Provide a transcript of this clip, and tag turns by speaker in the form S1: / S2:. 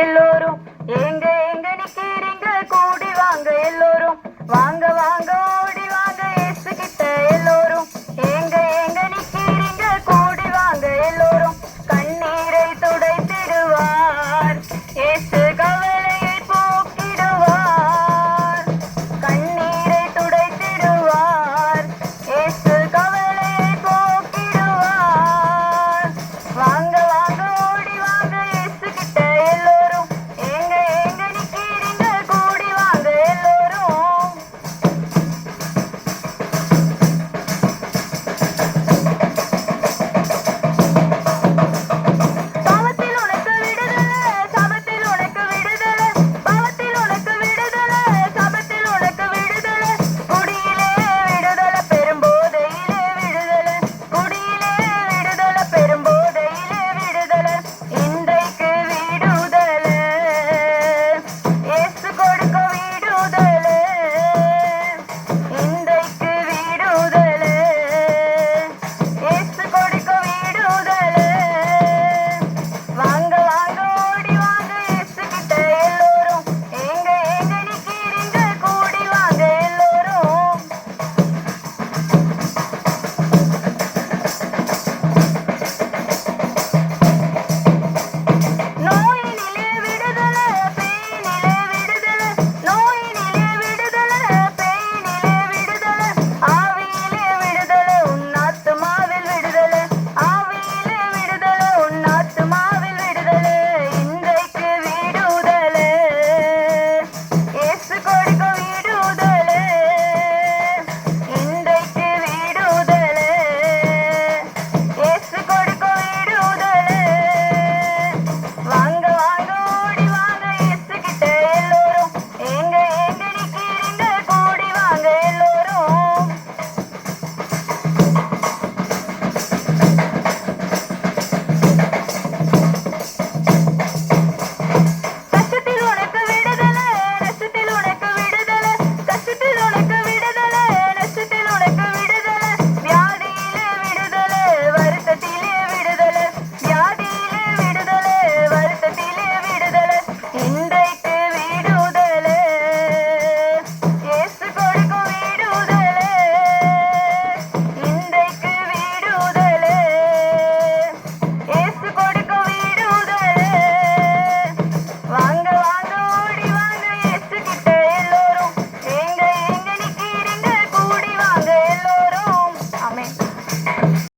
S1: எல்லோரும் எங்க எங்க நிக்கிறீங்க? கூடி வாங்க எல்லோரும். வாங்க வாங்க.